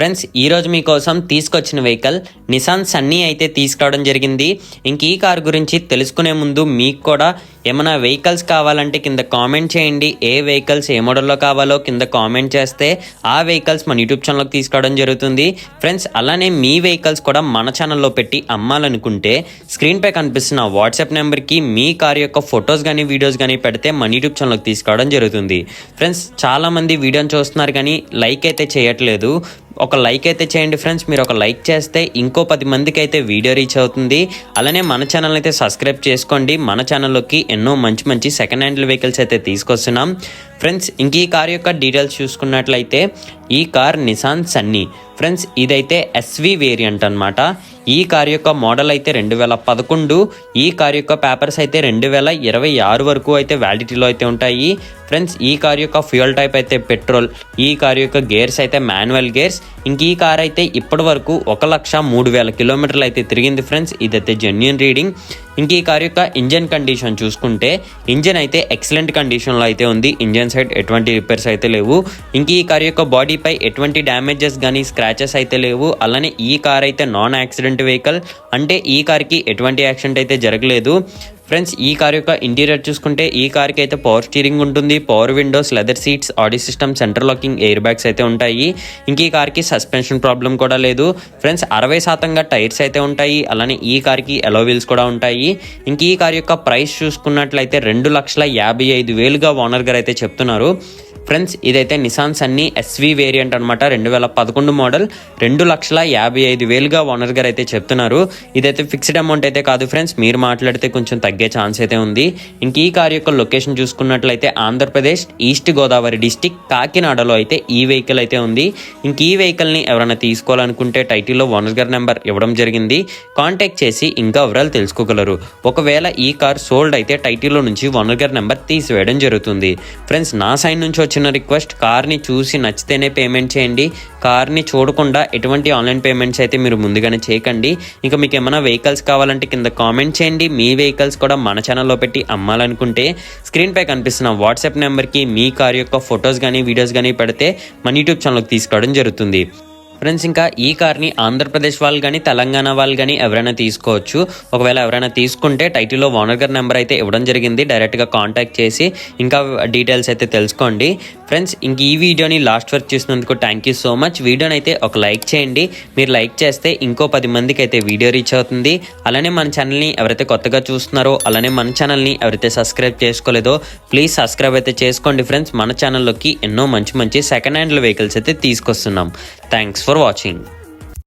friends ఈరోజు మీకోసం తీసుకొచ్చిన వెహికల్ నిసాన్ సన్నీ అయితే తీసుకురావడం జరిగింది. ఇంక ఈ కార్ గురించి తెలుసుకునే ముందు మీకు కూడా ఏమైనా వెహికల్స్ కావాలంటే కింద కామెంట్ చేయండి. ఏ వెహికల్స్ ఏ మోడల్లో కావాలో కింద కామెంట్ చేస్తే ఆ వెహికల్స్ మన యూట్యూబ్ ఛానల్కి తీసుకురావడం జరుగుతుంది. ఫ్రెండ్స్ అలానే మీ వెహికల్స్ కూడా మన ఛానల్లో పెట్టి అమ్మాలనుకుంటే స్క్రీన్పై కనిపిస్తున్న వాట్సాప్ నెంబర్కి మీ కార్ యొక్క ఫొటోస్ కానీ వీడియోస్ కానీ పెడితే మన యూట్యూబ్ ఛానల్కి తీసుకురావడం జరుగుతుంది. ఫ్రెండ్స్ చాలామంది వీడియోని చూస్తున్నారు కానీ లైక్ అయితే చేయట్లేదు. ఒక లైక్ అయితే చేయండి ఫ్రెండ్స్ మీరు ఒక లైక్ చేస్తే ఇంకో పది మందికి అయితే వీడియో రీచ్ అవుతుంది. అలానే మన ఛానల్ అయితే సబ్స్క్రైబ్ చేసుకోండి. మన ఛానల్లోకి ఎన్నో మంచి మంచి సెకండ్ హ్యాండ్ వెహికల్స్ అయితే తీసుకొస్తున్నాం. ఫ్రెండ్స్ ఇంక ఈ కార్ యొక్క డీటెయిల్స్ చూసుకున్నట్లయితే ఈ కార్ నిసాన్ సన్నీ ఫ్రెండ్స్ ఇదైతే ఎస్వి వేరియంట్ అన్నమాట. ఈ కార్ యొక్క మోడల్ అయితే రెండు వేల పదకొండు ఈ కార్ యొక్క పేపర్స్ అయితే రెండు వేల ఇరవై ఆరు వరకు అయితే వ్యాలిడిటీలో అయితే ఉంటాయి. ఫ్రెండ్స్ ఈ కార్ యొక్క ఫ్యూయల్ టైప్ అయితే పెట్రోల్ ఈ కార్ యొక్క గేర్స్ అయితే మాన్యువల్ గేర్స్ ఇంక ఈ కార్ అయితే ఇప్పటి వరకు ఒక లక్ష మూడు వేల కిలోమీటర్లు అయితే తిరిగింది ఫ్రెండ్స్. ఇదైతే జెన్యున్ రీడింగ్ ఇంక ఈ కార్ యొక్క ఇంజన్ కండిషన్ చూసుకుంటే ఇంజన్ అయితే ఎక్సలెంట్ కండిషన్లో అయితే ఉంది. ఇంజన్ సైడ్ ఎటువంటి రిపేర్స్ అయితే లేవు. ఇంక ఈ కార్ యొక్క బాడీపై ఎటువంటి డ్యామేజెస్ కానీ స్క్రాచెస్ అయితే లేవు. అలానే ఈ కార్ అయితే నాన్ యాక్సిడెంట్ వెహికల్ అంటే ఈ కార్కి ఎటువంటి యాక్సిడెంట్ అయితే జరగలేదు. ఫ్రెండ్స్ ఈ కార్ యొక్క ఇంటీరియర్ చూసుకుంటే ఈ కార్కి అయితే పవర్ స్టీరింగ్ ఉంటుంది power windows leather seats audio system centre locking air bags అయితే ఉంటాయి. ఇంక ఈ కార్కి సస్పెన్షన్ ప్రాబ్లం కూడా లేదు. ఫ్రెండ్స్ అరవై శాతంగా టైర్స్ అయితే ఉంటాయి. అలానే ఈ కార్కి ఎలో వీల్స్ కూడా ఉంటాయి. ఇంక ఈ కార్ యొక్క ప్రైస్ చూసుకున్నట్లయితే రెండు లక్షల యాభై ఐదు వేలుగా ఓనర్ గారు అయితే చెప్తున్నారు. ఫ్రెండ్స్ ఇదైతే నిసాన్ సన్నీ ఎస్వి వేరియంట్ అనమాట రెండు వేల పదకొండు మోడల్. రెండు లక్షల యాభై ఐదు వేలుగా ఓనర్ గారు అయితే చెప్తున్నారు. ఇదైతే ఫిక్స్డ్ అమౌంట్ అయితే కాదు ఫ్రెండ్స్. మీరు మాట్లాడితే కొంచెం తగ్గే ఛాన్స్ అయితే ఉంది. ఇంక ఈ కార్ యొక్క లొకేషన్ చూసుకున్నట్లయితే ఆంధ్రప్రదేశ్ ఈస్ట్ గోదావరి డిస్టిక్ కాకినాడలో అయితే ఈ వెహికల్ అయితే ఉంది. ఇంక ఈ వెహికల్ని ఎవరైనా తీసుకోవాలనుకుంటే టైటిల్లో ఓనర్ గారి నెంబర్ ఇవ్వడం జరిగింది. కాంటాక్ట్ చేసి ఇంకా వివరాలు తెలుసుకోగలరు. ఒకవేళ ఈ కార్ సోల్డ్ అయితే టైటిల్లో నుంచి ఓనర్ గారి నెంబర్ తీసివేయడం జరుగుతుంది. ఫ్రెండ్స్ నా సైన్ నుంచి వచ్చిన రిక్వెస్ట్ కార్ని చూసి నచ్చితేనే పేమెంట్ చేయండి. కార్ని చూడకుండా ఎటువంటి ఆన్లైన్ పేమెంట్స్ అయితే మీరు ముందుగానే చేయకండి. ఇంకా మీకు ఏమైనా వెహికల్స్ కావాలంటే కింద కామెంట్ చేయండి. మీ వెహికల్స్ కూడా మన ఛానల్లో పెట్టి అమ్మాలనుకుంటే స్క్రీన్పై కనిపిస్తున్న వాట్సాప్ నెంబర్కి మీ కార్ యొక్క ఫొటోస్ కానీ వీడియోస్ కానీ పెడితే మన యూట్యూబ్ ఛానల్కి తీసుకోవడం జరుగుతుంది. ఫ్రెండ్స్ ఇంకా ఈ కార్ని ఆంధ్రప్రదేశ్ వాళ్ళు కానీ తెలంగాణ వాళ్ళు కానీ ఎవరైనా తీసుకోవచ్చు. ఒకవేళ ఎవరైనా తీసుకుంటే టైటిల్లో ఓనర్ గారి నెంబర్ అయితే ఇవ్వడం జరిగింది. డైరెక్ట్గా కాంటాక్ట్ చేసి ఇంకా డీటెయిల్స్ అయితే తెలుసుకోండి. ఫ్రెండ్స్ ఇంక ఈ వీడియోని లాస్ట్ వరకు చూసినందుకు థ్యాంక్ యూ సో మచ్ వీడియోని అయితే ఒక లైక్ చేయండి. మీరు లైక్ చేస్తే ఇంకో పది మందికి అయితే వీడియో రీచ్ అవుతుంది. అలానే మన ఛానల్ని ఎవరైతే కొత్తగా చూస్తున్నారో అలానే మన ఛానల్ని ఎవరైతే సబ్స్క్రైబ్ చేసుకోలేదో ప్లీజ్ సబ్స్క్రైబ్ అయితే చేసుకోండి ఫ్రెండ్స్. మన ఛానల్లోకి ఎన్నో మంచి మంచి సెకండ్ హ్యాండ్ వెహికల్స్ అయితే తీసుకొస్తున్నాం. Thanks for watching